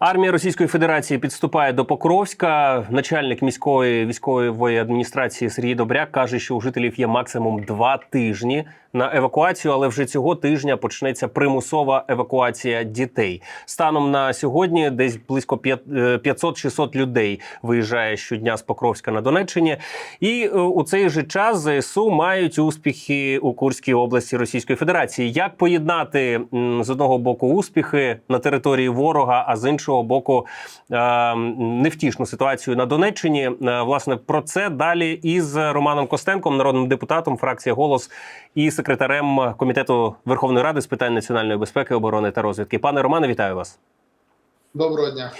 Армія Російської Федерації підступає до Покровська. Начальник міської військової адміністрації Сергій Добряк каже, що у жителів є максимум два тижні на евакуацію, але вже цього тижня почнеться примусова евакуація дітей. Станом на сьогодні десь близько п'ят- е, 500-600 людей виїжджає щодня з Покровська на Донеччині. І е, у цей же час ЗСУ мають успіхи у Курській області Російської Федерації. Як поєднати з одного боку успіхи на території ворога, а з іншого боку е, невтішну ситуацію на Донеччині? Власне про це далі із Романом Костенком, народним депутатом, фракція голос і секретарем комітету Верховної Ради з питань національної безпеки, оборони та розвідки. Пане Романе, вітаю вас. Доброго дня.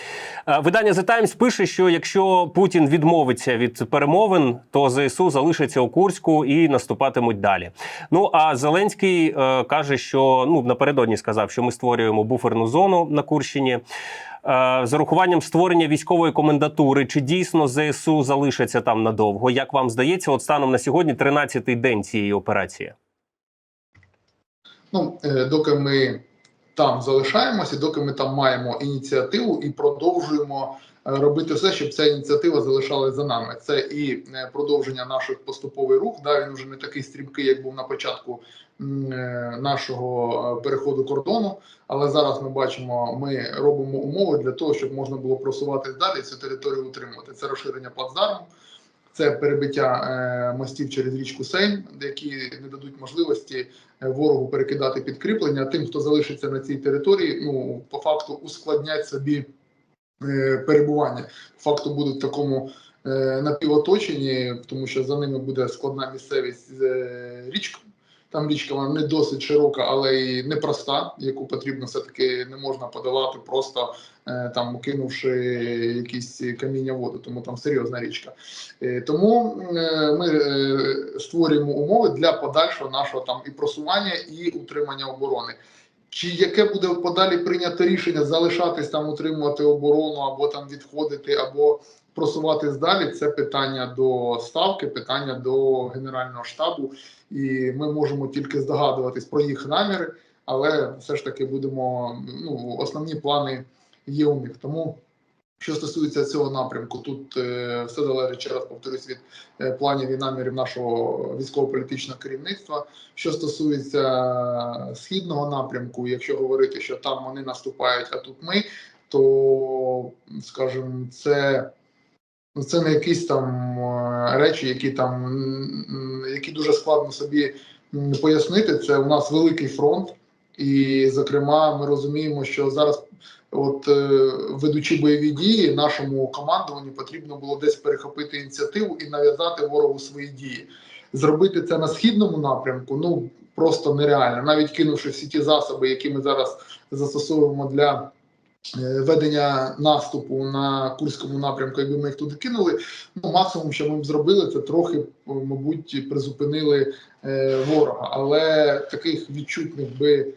Е, Видання The Times пише, що якщо Путін відмовиться від перемовин, то ЗСУ залишиться у Курську і наступатимуть далі. Ну а Зеленський е, каже, що ну напередодні сказав, що ми створюємо буферну зону на Курщині. Е, з урахуванням створення військової комендатури, чи дійсно ЗСУ залишаться там надовго? Як вам здається, от станом на сьогодні 13-й день цієї операції? Ну, е, доки ми там залишаємося, доки ми там маємо ініціативу і продовжуємо е, робити все, щоб ця ініціатива залишалась за нами. Це і е, продовження наших поступовий рух. Да, він вже не такий стрімкий, як був на початку нашого переходу кордону. Але зараз ми бачимо, ми робимо умови для того, щоб можна було просуватись далі цю територію утримувати. Це розширення плацдарму. Це перебиття е, мостів через річку Сейм, які не дадуть можливості е, ворогу перекидати підкріплення. Тим, хто залишиться на цій території, ну по факту ускладнять собі е, перебування. По факту будуть в такому напівоточенні, тому що за ними буде складна місцевість з річкою. Там річка вона не досить широка, але і непроста, яку потрібно все-таки не можна подолати, просто е, там кинувши якісь каміння воду, тому там серйозна річка. Е, Тому е, ми створюємо умови для подальшого нашого там і просування, і утримання оборони. Чи яке буде подалі прийнято рішення залишатись там, утримувати оборону, або там відходити, або просуватись далі? Це питання до ставки, питання до генерального штабу, і ми можемо тільки здогадуватись про їх наміри, але все ж таки будемо ну основні плани є у них. Тому що стосується цього напрямку, тут е, все залежить ще раз повторюсь від е, планів і намірів нашого військово-політичного керівництва. Що стосується східного напрямку, якщо говорити, що там вони наступають, а тут ми, то скажімо, це. Ну, це не якісь там е, речі, які там які дуже складно собі пояснити. Це у нас великий фронт, і зокрема, ми розуміємо, що зараз, от е, ведучи бойові дії, нашому командуванню потрібно було десь перехопити ініціативу і нав'язати ворогу свої дії. Зробити це на східному напрямку ну просто нереально, навіть кинувши всі ті засоби, які ми зараз застосовуємо для. Е, Ведення наступу на курському напрямку, якби ми їх туди кинули, ну максимум, що ми б зробили, це трохи, мабуть, призупинили е, ворога. Але таких відчутних би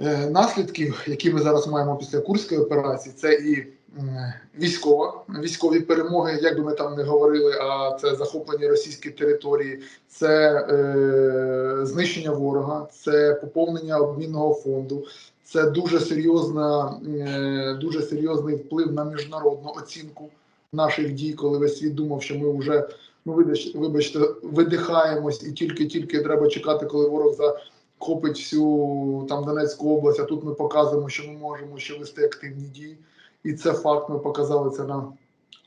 е, наслідків, які ми зараз маємо після курської операції, це і м, військова, військові перемоги, як би ми там не говорили, а це захоплення російської території, це е, знищення ворога, це поповнення обмінного фонду. Це дуже серйозна, е, дуже серйозний вплив на міжнародну оцінку наших дій, коли весь світ думав, що ми вже ну вибач- вибачте, видихаємось, і тільки-тільки треба чекати, коли ворог захопить всю там Донецьку область. А тут ми показуємо, що ми можемо ще вести активні дії, і це факт. Ми показали це на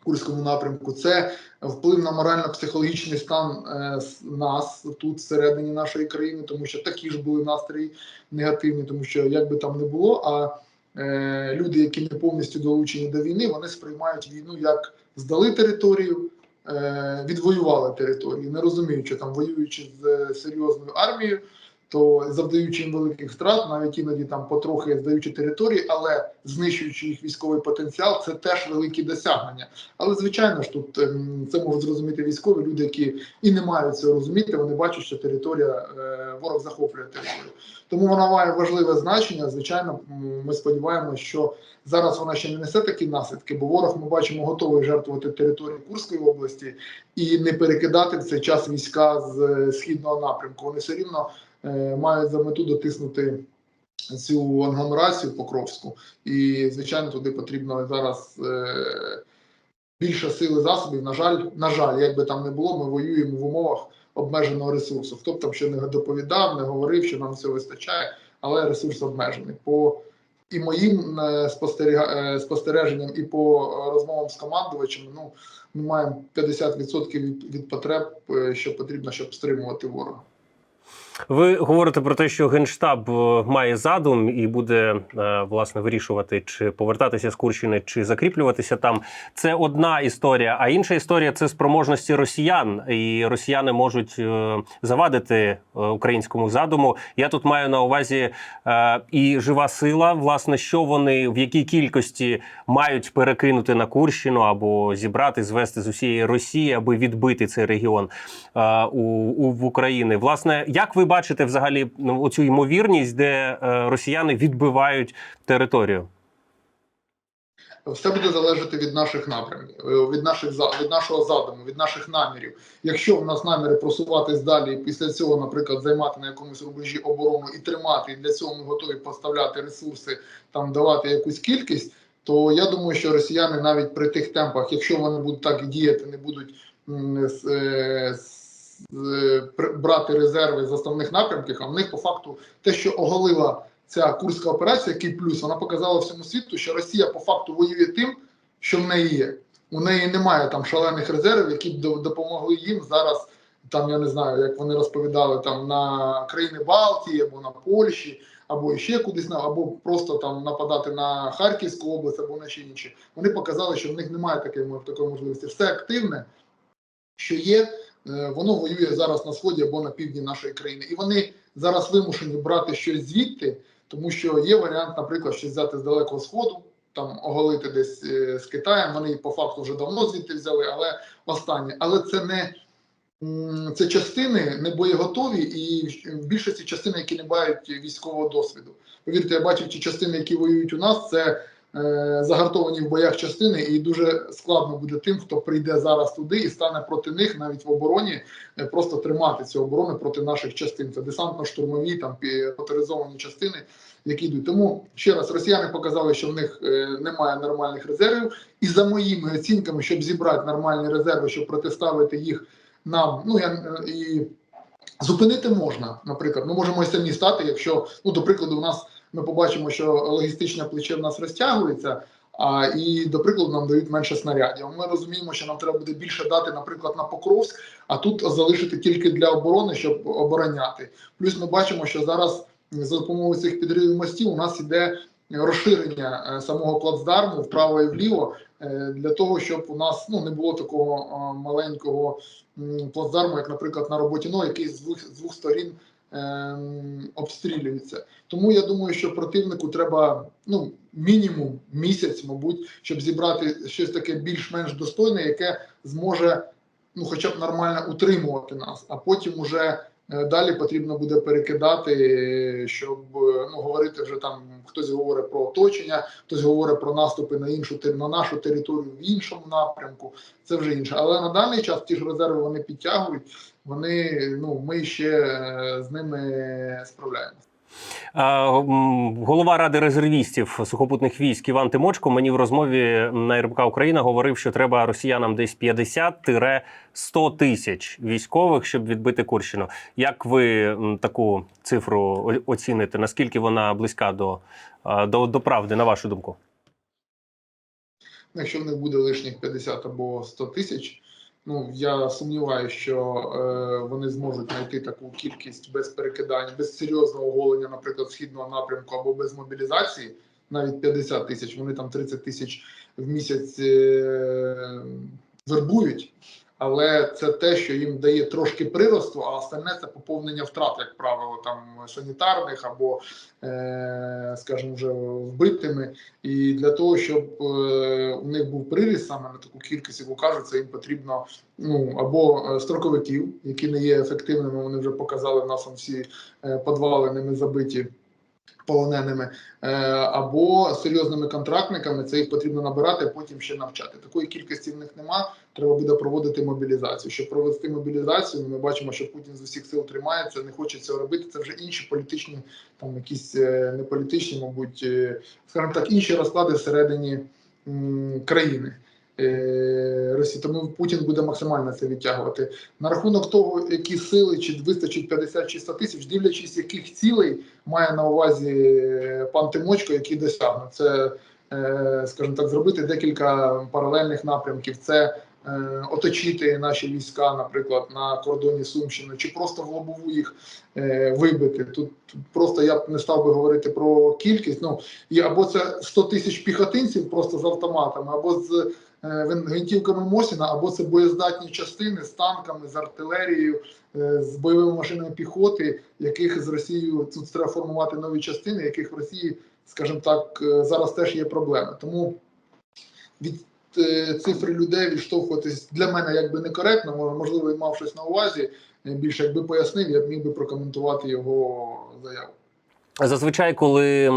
Курському напрямку. Це вплив на морально-психологічний стан е, нас тут всередині нашої країни, тому що такі ж були настрої негативні, тому що як би там не було, а е, люди, які не повністю долучені до війни, вони сприймають війну як здали територію, е, відвоювали територію, не розуміючи там, воюючи з серйозною армією, то завдаючи їм великих втрат, навіть іноді там потрохи здаючи території, але знищуючи їх військовий потенціал, це теж великі досягнення. Але звичайно ж тут ем, це можуть зрозуміти військові люди, які і не мають цього розуміти. Вони бачать, що територія е, ворог захоплює територію. Тому вона має важливе значення. Звичайно, ми сподіваємося, що зараз вона ще не несе такі наслідки, бо ворог ми бачимо готовий жертвувати територію Курської області і не перекидати в цей час війська з е, східного напрямку. Вони все рівно е, мають за мету дотиснути цю агломерацію Покровську, і звичайно туди потрібно зараз е, більше сили засобів. На жаль, на жаль, як би там не було, ми воюємо в умовах обмеженого ресурсу. Хто б там що не доповідав, не говорив, що нам все вистачає, але ресурс обмежений. По і моїм е, спостереженням, і по розмовам з командувачами, ну ми маємо 50% від, від потреб, що потрібно, щоб стримувати ворога. Ви говорите про те, що генштаб е, має задум і буде е, власне вирішувати, чи повертатися з Курщини, чи закріплюватися там. Це одна історія. А інша історія це спроможності росіян, і росіяни можуть е, завадити українському задуму. Я тут маю на увазі і жива сила, власне, що вони в якій кількості мають перекинути на Курщину або зібрати, звести з усієї Росії, аби відбити цей регіон у, у в Україні. Власне, як ви бачите взагалі ну, оцю ймовірність, де е, росіяни відбивають територію? Все буде залежати від наших напрямків, е, від наших від нашого задуму, від наших намірів. Якщо в нас наміри просуватись далі, і після цього, наприклад, займати на якомусь рубежі оборону і тримати, і для цього ми готові поставляти ресурси, там давати якусь кількість, то я думаю, що росіяни навіть при тих темпах, якщо вони будуть так діяти, не будуть с- е, брати резерви з основних напрямків, а в них по факту те, що оголила ця курська операція, який плюс, вона показала всьому світу, що Росія по факту воює тим, що в неї є. У неї немає там шалених резервів, які б допомогли їм зараз. Там я не знаю, як вони розповідали там на країни Балтії або на Польщі, або ще кудись або просто там нападати на Харківську область або на ще інші. Вони показали, що в них немає такої, такої можливості. Все активне, що є, е, воно воює зараз на сході або на півдні нашої країни, і вони зараз вимушені брати щось звідти, тому що є варіант, наприклад, щось взяти з далекого сходу, там оголити десь е, з Китаєм. Вони по факту вже давно звідти взяли, але останнє. Але це не це частини не боєготові, і в більшості частини, які не мають військового досвіду. Повірте, я бачив ті частини, які воюють у нас. Це е, загартовані в боях частини, і дуже складно буде тим, хто прийде зараз туди і стане проти них навіть в обороні, е, просто тримати цю оборону проти наших частин. Це десантно-штурмові, там моторизовані частини, які йдуть. Тому ще раз росіяни показали, що в них е, немає нормальних резервів, і за моїми оцінками, щоб зібрати нормальні резерви, щоб протиставити їх нам, ну я е, і зупинити можна. Наприклад, ми можемо і самі стати, якщо ну до прикладу, у нас ми побачимо, що логістичне плече в нас розтягується. А і до прикладу нам дають менше снарядів. Ми розуміємо, що нам треба буде більше дати, наприклад, на Покровськ, а тут залишити тільки для оборони, щоб обороняти. Плюс ми бачимо, що зараз за допомогою цих підривів мостів у нас іде розширення е, самого плацдарму вправо і вліво е, для того, щоб у нас ну не було такого е, маленького плацдарму, як, наприклад, на роботі НО, який з двох з двох сторін обстрілюється. Тому я думаю, що противнику треба ну мінімум місяць, мабуть, щоб зібрати щось таке більш-менш достойне, яке зможе ну, хоча б нормально утримувати нас, а потім уже. Е, Далі потрібно буде перекидати, щоб е, ну говорити вже там. Хтось говорить про оточення, хтось говорить про наступи на іншу на нашу територію в іншому напрямку. Це вже інше. Але на даний час ті ж резерви вони підтягують. Вони ну ми ще е, з ними справляємося. Голова ради резервістів сухопутних військ Іван Тимочко мені в розмові на РБК Україна говорив, що треба росіянам десь 50-100 тисяч військових, щоб відбити Курщину. Як ви таку цифру оціните? Наскільки вона близька до, до, до правди, на вашу думку? Якщо них буде лишніх 50 або 100 тисяч, ну я сумніваюся, що е, вони зможуть знайти таку кількість без перекидань, без серйозного оголення, наприклад, східного напрямку або без мобілізації, навіть 50 тисяч. Вони там 30 тисяч в місяць е, вербують. Але це те, що їм дає трошки приросту, а остальне це поповнення втрат, як правило, там санітарних або, е, скажімо, вже вбитими. І для того, щоб е, у них був приріст саме на таку кількість, яку кажуть, це їм потрібно ну або е, строковиків, які не є ефективними. Вони вже показали в нас всі е, подвали ними забиті. Полоненими, е, або серйозними контрактниками. Це їх потрібно набирати, потім ще навчати. Такої кількості в них нема. Треба буде проводити мобілізацію. Щоб провести мобілізацію, ми бачимо, що Путін з усіх сил тримається, не хоче цього робити. Це вже інші політичні, там якісь е, не політичні, мабуть, е, скажімо так, інші розклади всередині країни. Е, Росії, тому Путін буде максимально це відтягувати. На рахунок того, які сили, чи вистачить 50 чи 100 тисяч, дивлячись, яких цілей має на увазі е, пан Тимочко, який досягне. Це, е, скажімо так, зробити декілька паралельних напрямків. Це оточити наші війська, наприклад, на кордоні Сумщини, чи просто в лобову їх вибити. Тут, просто я б не став би говорити про кількість. Ну і або це 100 тисяч піхотинців просто з автоматами, або з гвинтівками Мосіна, або це боєздатні частини з танками, з артилерією, е, з бойовими машинами піхоти, яких з Росією тут треба формувати нові частини, яких в Росії, скажімо так, е, зараз теж є проблеми. Тому від е, цифри людей відштовхуватись для мене якби некоректно. Можливо, він мав щось на увазі. е, Більше якби пояснив, я б міг би прокоментувати його заяву. Зазвичай, коли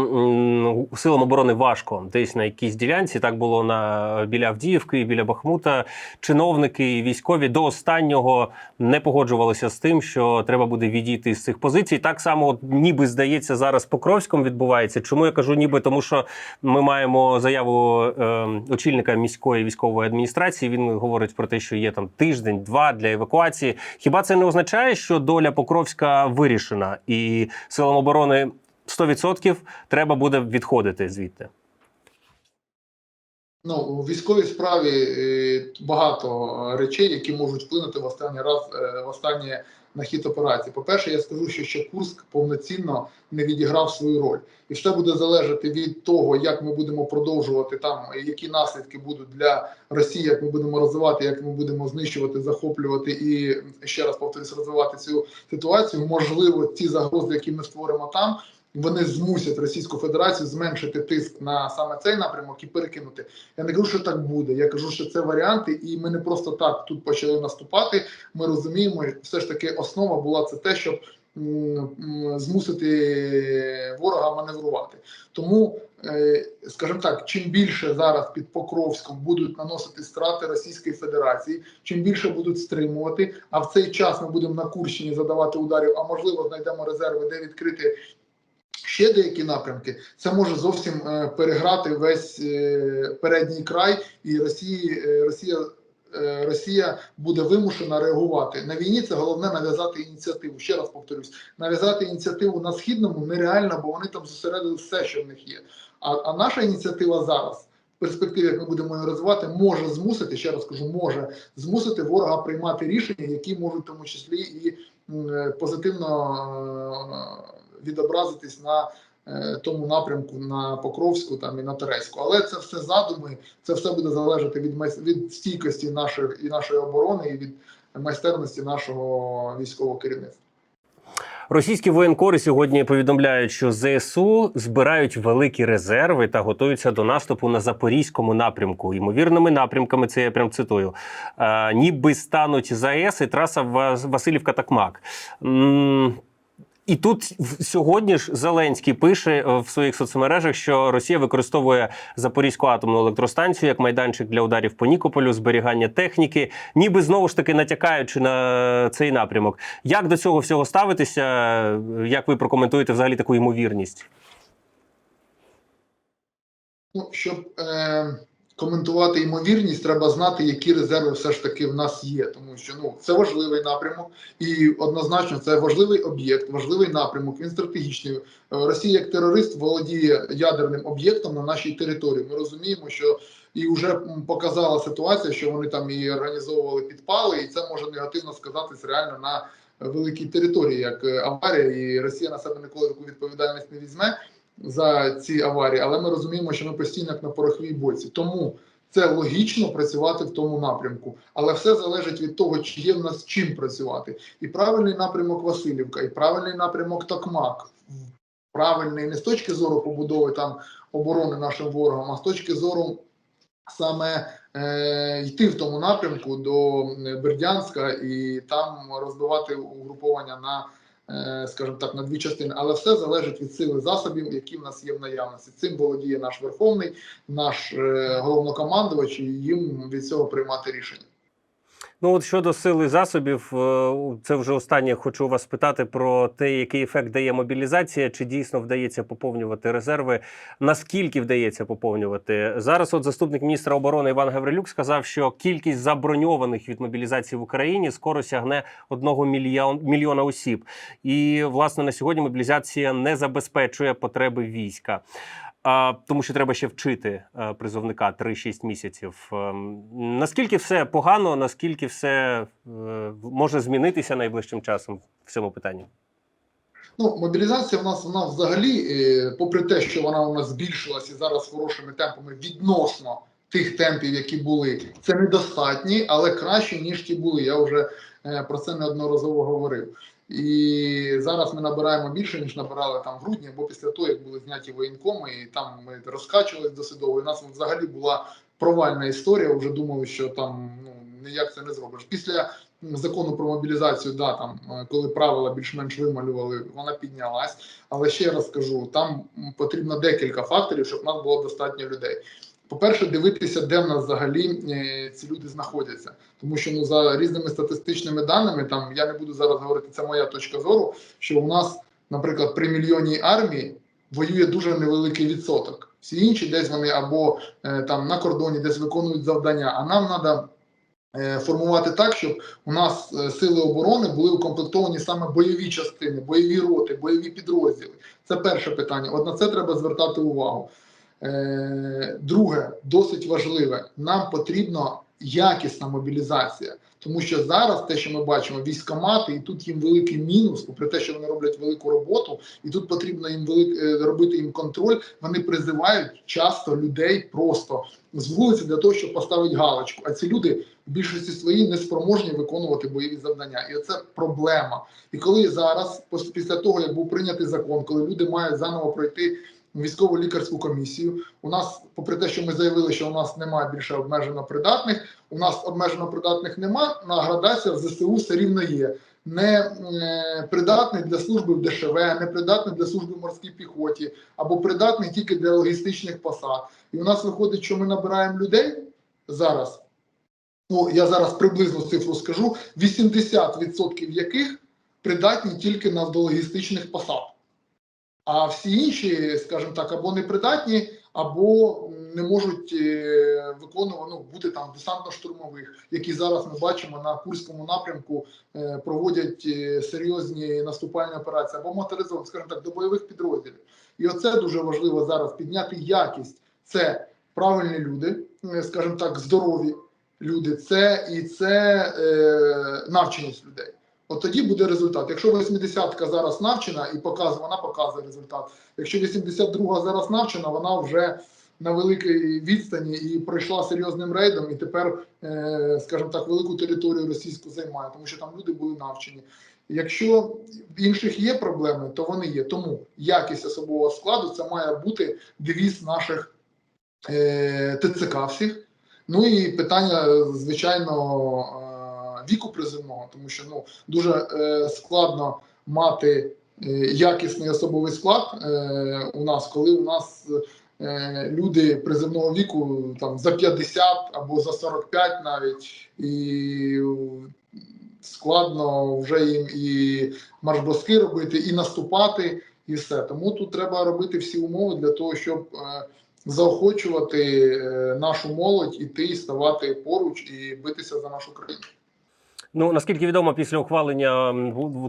силам оборони важко десь на якійсь ділянці, так було на біля Авдіївки, біля Бахмута. Чиновники і військові до останнього не погоджувалися з тим, що треба буде відійти з цих позицій. Так само, ніби здається, зараз Покровськом відбувається. Чому я кажу, ніби тому, що ми маємо заяву е, очільника міської військової адміністрації. Він говорить про те, що є там тиждень-два для евакуації. Хіба це не означає, що доля Покровська вирішена і силам оборони 100% треба буде відходити звідти? Ну, у військовій справі е, багато речей, які можуть вплинути в останній раз е, в останнє на хід операції. По-перше, я скажу, що ще Курск повноцінно не відіграв свою роль, і все буде залежати від того, як ми будемо продовжувати там, які наслідки будуть для Росії, як ми будемо розвивати, як ми будемо знищувати, захоплювати і ще раз повторюсь, розвивати цю ситуацію. Можливо, ті загрози, які ми створимо там. Вони змусять Російську Федерацію зменшити тиск на саме цей напрямок і перекинути. Я не кажу, що так буде. Я кажу, що це варіанти, і ми не просто так тут почали наступати. Ми розуміємо, все ж таки основа була це те, щоб змусити ворога маневрувати. Тому, е, скажімо так, чим більше зараз під Покровськом будуть наносити страти Російської Федерації, чим більше будуть стримувати. А в цей час ми будемо на Курщині задавати ударів, а можливо знайдемо резерви, де відкрити ще деякі напрямки, це може зовсім е, переграти весь е, передній край, і Росії, е, Росія, Росія буде вимушена реагувати. На війні це головне нав'язати ініціативу. Ще раз повторюсь, нав'язати ініціативу на східному нереально, бо вони там зосередили все, що в них є. А, а наша ініціатива зараз. В перспективі, як ми будемо її розвивати, може змусити, ще раз кажу, може змусити ворога приймати рішення, які можуть в тому числі і позитивно відобразитись на е, тому напрямку на Покровську там і на Терецьку. Але це все задуми, це все буде залежати від від стійкості нашої і нашої оборони, і від майстерності нашого військового керівництва. Російські воєнкори сьогодні повідомляють, що ЗСУ збирають великі резерви та готуються до наступу на запорізькому напрямку. Ймовірними напрямками це я прям цитую. Е, ніби стануть ЗАЕС і траса Вас- Васильівка-Такмак. І тут сьогодні ж Зеленський пише е, в своїх соцмережах, що Росія використовує Запорізьку атомну електростанцію як майданчик для ударів по Нікополю, зберігання техніки, ніби знову ж таки натякаючи на цей напрямок. Як до цього всього ставитися? Як ви прокоментуєте взагалі таку ймовірність? Ну, щоб е, коментувати ймовірність, треба знати, які резерви все ж таки в нас є. Тому що ну це важливий напрямок, і однозначно це важливий об'єкт, важливий напрямок. Він стратегічний. Е, Росія як терорист володіє ядерним об'єктом на нашій території. Ми розуміємо, що і вже показала ситуація, що вони там і організовували підпали, і це може негативно сказатись реально на великій території, як е, аварія, і Росія на себе ніколи таку відповідальність не візьме за ці аварії, але ми розуміємо, що ми постійно як на пороховій боці. Тому це логічно працювати в тому напрямку, але все залежить від того, чи є в нас чим працювати. І правильний напрямок Васильівка, і правильний напрямок Токмак. Правильний не з точки зору побудови там оборони нашим ворогам, а з точки зору саме е, йти в тому напрямку до е, Бердянська і там розбивати угруповання на скажімо так, на дві частини, але все залежить від сили засобів, які в нас є в наявності. Цим володіє наш верховний, наш е, головнокомандувач, і їм від цього приймати рішення. Ну от щодо сили засобів, е, це вже останнє. Хочу вас спитати про те, який ефект дає мобілізація, чи дійсно вдається поповнювати резерви. Наскільки вдається поповнювати зараз? От заступник міністра оборони Іван Гаврилюк сказав, що кількість заброньованих від мобілізації в Україні скоро сягне одного мільйон, мільйона осіб. І власне на сьогодні мобілізація не забезпечує потреби війська. А, тому що треба ще вчити е, призовника 3-6 місяців. Ем, наскільки все погано, наскільки все е, може змінитися найближчим часом в цьому питанні? Ну, мобілізація в нас вона взагалі, е, попри те, що вона у нас збільшилась і зараз хорошими темпами відносно тих темпів, які були, це недостатні, але краще ніж ті були. Я вже про це неодноразово говорив. І зараз ми набираємо більше ніж набирали там в грудні, або після того, як були зняті воєнкоми, і там ми розкачувались досудово. І у нас взагалі була провальна історія. Вже думали, що там ну ніяк це не зробиш. Після закону про мобілізацію, да, там е, коли правила більш-менш вималювали, вона піднялась. Але ще раз кажу, там потрібно декілька факторів, щоб в нас було достатньо людей. По-перше, дивитися, де в нас взагалі е, ці люди знаходяться, тому що ну за різними статистичними даними, там я не буду зараз говорити, це моя точка зору. Що у нас, наприклад, при мільйонній армії воює дуже невеликий відсоток. Всі інші десь вони або е, там на кордоні, десь виконують завдання. А нам треба формувати так, щоб у нас е, сили оборони були укомплектовані саме бойові частини, бойові роти, бойові підрозділи. Це перше питання. От на це треба звертати увагу. Е, Друге, досить важливе, нам потрібна якісна мобілізація, тому що зараз те, що ми бачимо, військомати, і тут їм великий мінус, попри те, що вони роблять велику роботу, і тут потрібно їм велик, е, робити їм контроль. Вони призивають часто людей просто з вулиці для того, щоб поставити галочку. А ці люди в більшості своїй не спроможні виконувати бойові завдання, і це проблема. І коли зараз, після того як був прийнятий закон, коли люди мають заново пройти військово лікарську комісію. У нас, попри те, що ми заявили, що у нас немає більше обмежено придатних, у нас обмежено придатних нема. На градація в ЗСУ все рівно є. Не е, придатний для служби в ДШВ, не придатний для служби в морській піхоті, або придатний тільки для логістичних посад. І у нас виходить, що ми набираємо людей зараз. Ну я зараз приблизно цифру скажу: 80% яких придатні тільки на логістичних посад. А всі інші, скажімо так, або непридатні, або не можуть е, виконувати ну, бути там десантно-штурмових, які зараз ми бачимо на Курському напрямку, е, проводять е, серйозні наступальні операції, або моторизовані, скажімо так, до бойових підрозділів. І оце дуже важливо зараз підняти якість. Це правильні люди, скажімо так, здорові люди, це і це е, навченість людей. От тоді буде результат. Якщо 80-ка зараз навчена і показує, вона показує результат. Якщо 82-га зараз навчена, вона вже на великій відстані і пройшла серйозним рейдом, і тепер, е, скажімо так, велику територію російську займає, тому що там люди були навчені. Якщо в інших є проблеми, то вони є. Тому якість особового складу це має бути девіз наших е, ТЦК всіх. Ну і питання, звичайно, е, віку приземного, тому що ну дуже е, складно мати е, якісний особовий склад е, у нас, коли у нас е, люди приземного віку там за 50 або за 45 навіть, і складно вже їм і маршброски робити, і наступати, і все. Тому тут треба робити всі умови для того, щоб е, заохочувати е, нашу молодь іти і ставати поруч і битися за нашу країну. Ну наскільки відомо, після ухвалення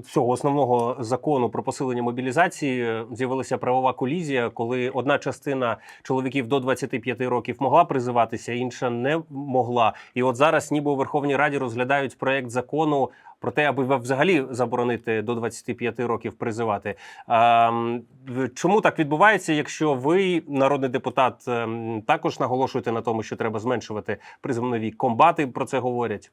цього основного закону про посилення мобілізації е, з'явилася правова колізія, коли одна частина чоловіків до 25 років могла призиватися, інша не могла. І от зараз, ніби у Верховній Раді розглядають проект закону про те, аби взагалі заборонити до 25 років призивати. Чому так відбувається, якщо ви, народний депутат, ем, також наголошуєте на тому, що треба зменшувати призовний вік? Комбати про це говорять.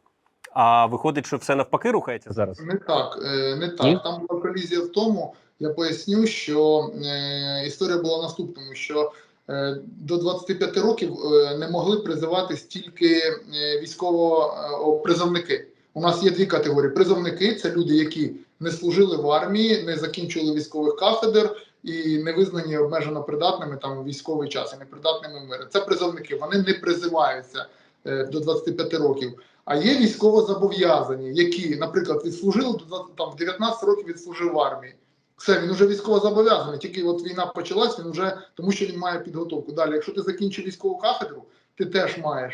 А виходить, що все навпаки рухається зараз. Не так, е, не Ні? так. Там була колізія в тому. Я поясню, що е, історія була наступному: що е, до 25 років е, не могли призиватись тільки е, військово е, призовники. У нас є дві категорії: призовники це люди, які не служили в армії, не закінчили військових кафедр і не визнані обмежено придатними там військовий час і непридатними в мирі. Це призовники. Вони не призиваються до 25 років. А є військово зобов'язані, які, наприклад, відслужили до там 19 років відслужив в армії. Все, він вже військово зобов'язаний. Тільки от війна почалась, він вже тому, що він має підготовку. Далі, якщо ти закінчив військову кафедру, ти теж маєш.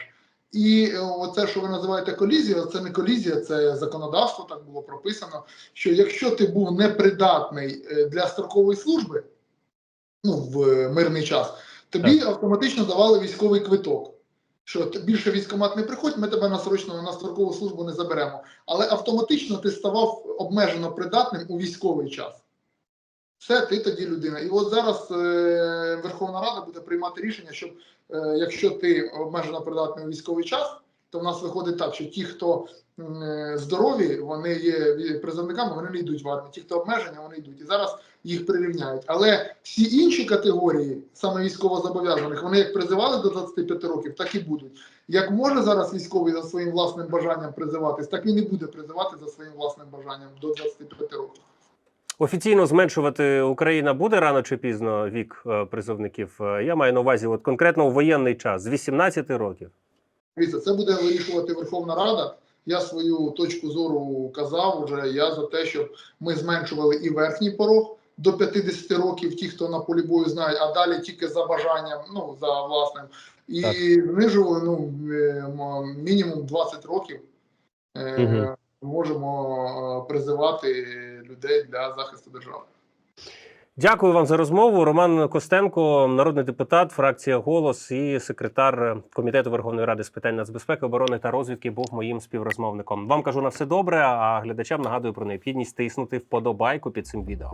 І е, оце, що ви називаєте колізія, це не колізія, це законодавство, так було прописано. Що якщо ти був непридатний е, для строкової служби, ну в е, мирний час, тобі автоматично давали військовий квиток. Що більше військкомат не приходь, ми тебе на срочну на строкову службу не заберемо. Але автоматично ти ставав обмежено придатним у військовий час. Все, ти тоді людина. І от зараз е, Верховна Рада буде приймати рішення, щоб е, якщо ти обмежено придатний у військовий час, то в нас виходить так, що ті, хто е, здорові, вони є призовниками, вони не йдуть в армію. Ті, хто обмежені, вони йдуть. І зараз їх прирівняють. Але всі інші категорії, саме військовозобов'язаних, вони як призивали до 25 років, так і будуть. Як може зараз військовий за своїм власним бажанням призиватись, так він і буде призивати за своїм власним бажанням до 25 років. Офіційно зменшувати Україна буде рано чи пізно вік е, призовників. Е, Я маю на увазі, от конкретно у воєнний час з 18 років. Дивіться, це буде вирішувати Верховна Рада. Я свою точку зору казав уже. Я за те, щоб ми зменшували і верхній порог до 50 років, ті, хто на полі бою знають, а далі тільки за бажанням, ну за власним, і Так. знижували ну е, мінімум 20 років. Мгм. Можемо е, призивати людей для захисту держави. Дякую вам за розмову. Роман Костенко, народний депутат, фракція Голос і секретар комітету Верховної Ради з питань нацбезпеки, оборони та розвідки був моїм співрозмовником. Вам кажу на все добре. А глядачам нагадую про необхідність тиснути вподобайку під цим відео.